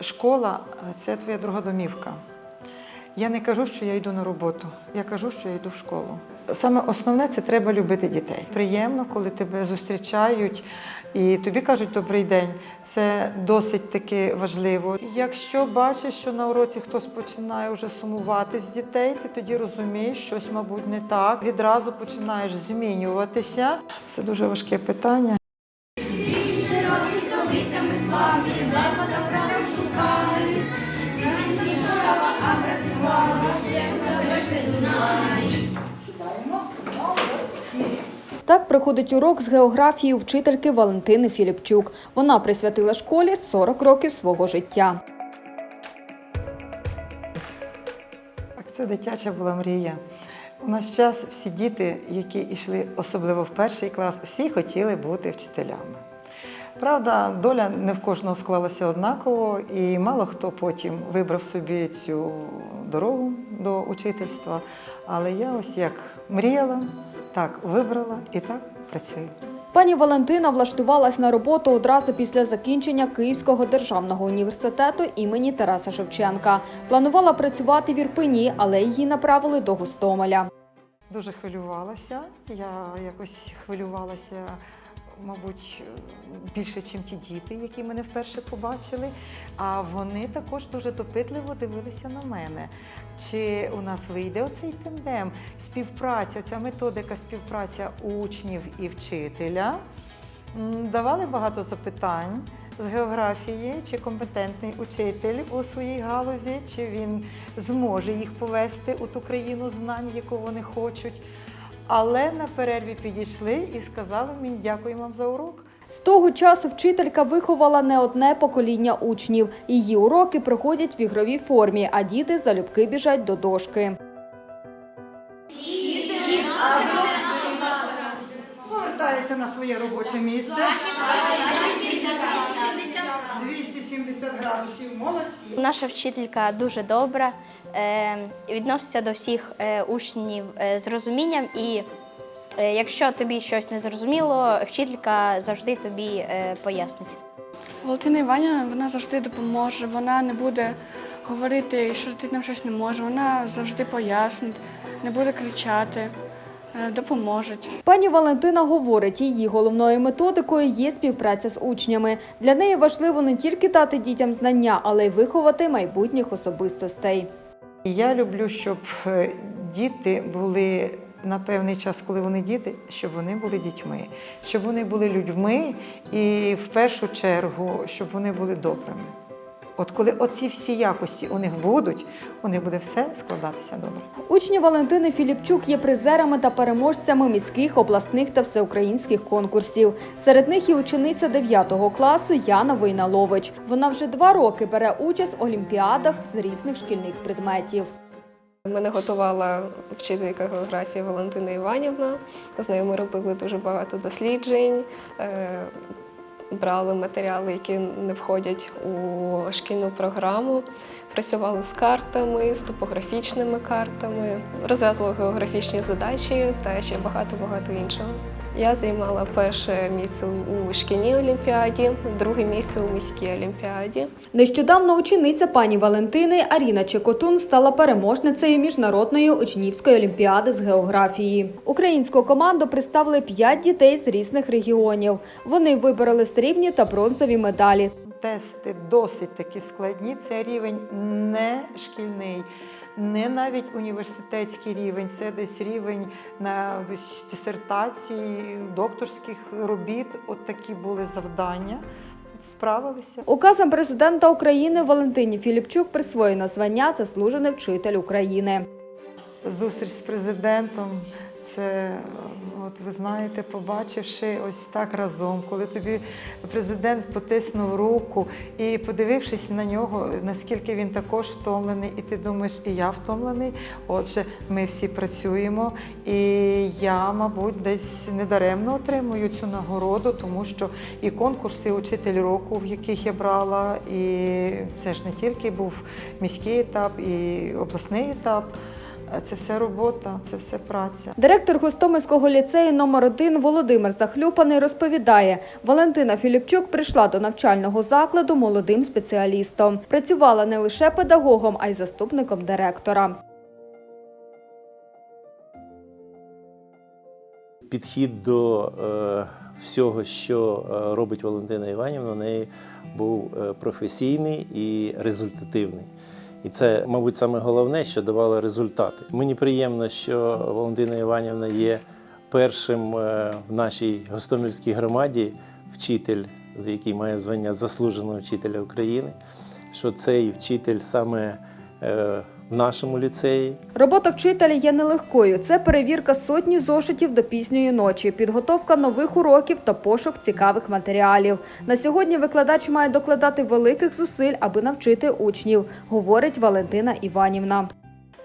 Школа це твоя друга домівка. Я не кажу, що я йду на роботу, я кажу, що я йду в школу. Саме основне це треба любити дітей. Приємно, коли тебе зустрічають і тобі кажуть добрий день. Це досить таки важливо. Якщо бачиш, що на уроці хтось починає вже сумувати з дітей, ти тоді розумієш, щось, мабуть, не так. Відразу починаєш змінюватися. Це дуже важке питання. Так проходить урок з географії вчительки Валентини Філіпчук. Вона присвятила школі 40 років свого життя. Це дитяча була мрія. У наш час всі діти, які йшли особливо в перший клас, всі хотіли бути вчителями. Правда, доля не в кожного склалася однаково, і мало хто потім вибрав собі цю дорогу до учительства. Але я ось як мріяла, так вибрала і так працюю. Пані Валентина влаштувалась на роботу одразу після закінчення Київського державного університету імені Тараса Шевченка. Планувала працювати в Ірпені, але її направили до Гостомеля. Дуже хвилювалася. Я якось хвилювалася, мабуть, більше, ніж ті діти, які мене вперше побачили. А вони також дуже допитливо дивилися на мене. Чи у нас вийде оцей тандем, співпраця, ця методика співпраця учнів і вчителя. Давали багато запитань з географії, чи компетентний учитель у своїй галузі, чи він зможе їх повести у ту країну знань, яку вони хочуть. Але на перерві підійшли і сказали мені дякую вам за урок. З того часу вчителька виховала не одне покоління учнів. Її уроки проходять в ігровій формі, а діти залюбки біжать до дошки. Повертається на своє робоче місце. 270 градусів, молодці. Наша вчителька дуже добра, е, відноситься до всіх е, учнів е, з розумінням, і якщо тобі щось не зрозуміло, вчителька завжди тобі пояснить. Валентина Іванівна вона завжди допоможе, вона не буде говорити, що ти нам щось не можеш, вона завжди пояснить, не буде кричати, е, допоможе. Пані Валентина говорить, її головною методикою є співпраця з учнями. Для неї важливо не тільки дати дітям знання, але й виховати майбутніх особистостей. Я люблю, щоб е, діти були на певний час, коли вони діти, щоб вони були дітьми, щоб вони були людьми і в першу чергу, щоб вони були добрими. От коли оці всі якості у них будуть, у них буде все складатися добре. Учні Валентини Філіпчук є призерами та переможцями міських, обласних та всеукраїнських конкурсів. Серед них і учениця 9 класу Яна Войналович. Вона вже два роки бере участь в олімпіадах з різних шкільних предметів. Мене готувала вчителька географії Валентина Іванівна. З нею ми робили дуже багато досліджень, е, брали матеріали, які не входять у шкільну програму, працювали з картами, з топографічними картами, розв'язували географічні задачі та ще багато-багато іншого. Я займала перше місце у шкільній олімпіаді, друге місце у міській олімпіаді. Нещодавно учениця пані Валентини Аріна Чекотун стала переможницею міжнародної учнівської олімпіади з географії. Українську команду представили п'ять дітей з різних регіонів. Вони вибороли срібні та бронзові медалі. Тести досить такі складні. Це рівень не шкільний, не навіть університетський рівень, це десь рівень на дисертації, докторських робіт. От такі були завдання. Справилися. Указом президента України Валентині Філіпчук присвоєно звання Заслужений вчитель України. Зустріч з президентом. Це, от ви знаєте, побачивши ось так разом, коли тобі президент потиснув руку і подивившись на нього, наскільки він також втомлений, і ти думаєш, і я втомлений. Отже, ми всі працюємо, і я, мабуть, десь недаремно отримую цю нагороду, тому що і конкурси Учитель року, в яких я брала, і це ж не тільки був міський етап, і обласний етап. Це все робота, це все праця. Директор Гостомельського ліцею номер 1 Володимир Захлюпаний розповідає, Валентина Філіпчук прийшла до навчального закладу молодим спеціалістом. Працювала не лише педагогом, а й заступником директора. Підхід до е, всього, що е, робить Валентина Іванівна, у неї був е, професійний і результативний. І це, мабуть, саме головне, що давало результати. Мені приємно, що Валентина Іванівна є першим е, в нашій гостомельській громаді вчитель, який має звання заслуженого вчителя України, що цей вчитель саме е, в нашому ліцеї Робота вчителя є нелегкою. Це перевірка сотні зошитів до пізньої ночі, підготовка нових уроків та пошук цікавих матеріалів. На сьогодні викладач має докладати великих зусиль, аби навчити учнів, говорить Валентина Іванівна.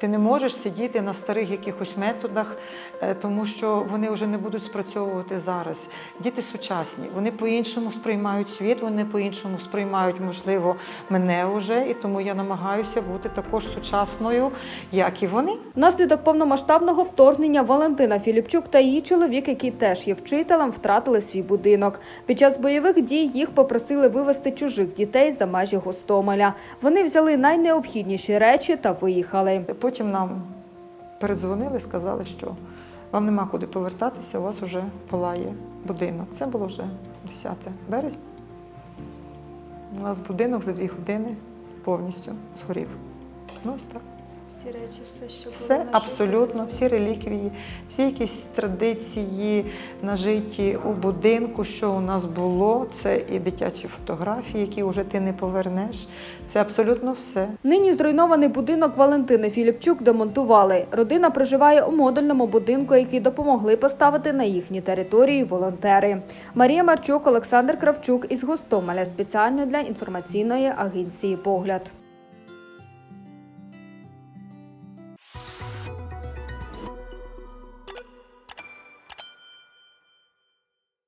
Ти не можеш сидіти на старих якихось методах, е, тому що вони вже не будуть спрацьовувати зараз. Діти сучасні, вони по-іншому сприймають світ, вони по-іншому сприймають, можливо, мене вже, і тому я намагаюся бути також сучасною, як і вони. Внаслідок повномасштабного вторгнення Валентина Філіпчук та її чоловік, який теж є вчителем, втратили свій будинок. Під час бойових дій їх попросили вивезти чужих дітей за межі Гостомеля. Вони взяли найнеобхідніші речі та виїхали. Потім нам передзвонили, сказали, що вам нема куди повертатися, у вас вже палає будинок. Це було вже 10 березня. У нас будинок за дві години повністю згорів. Ну, ось так. Всі речі, все, що було Все абсолютно, всі реліквії, всі якісь традиції нажиті у будинку, що у нас було. Це і дитячі фотографії, які вже ти не повернеш. Це абсолютно все. Нині зруйнований будинок Валентини Філіпчук демонтували. Родина проживає у модульному будинку, який допомогли поставити на їхній території волонтери. Марія Марчук, Олександр Кравчук із Гостомеля спеціально для інформаційної агенції Погляд.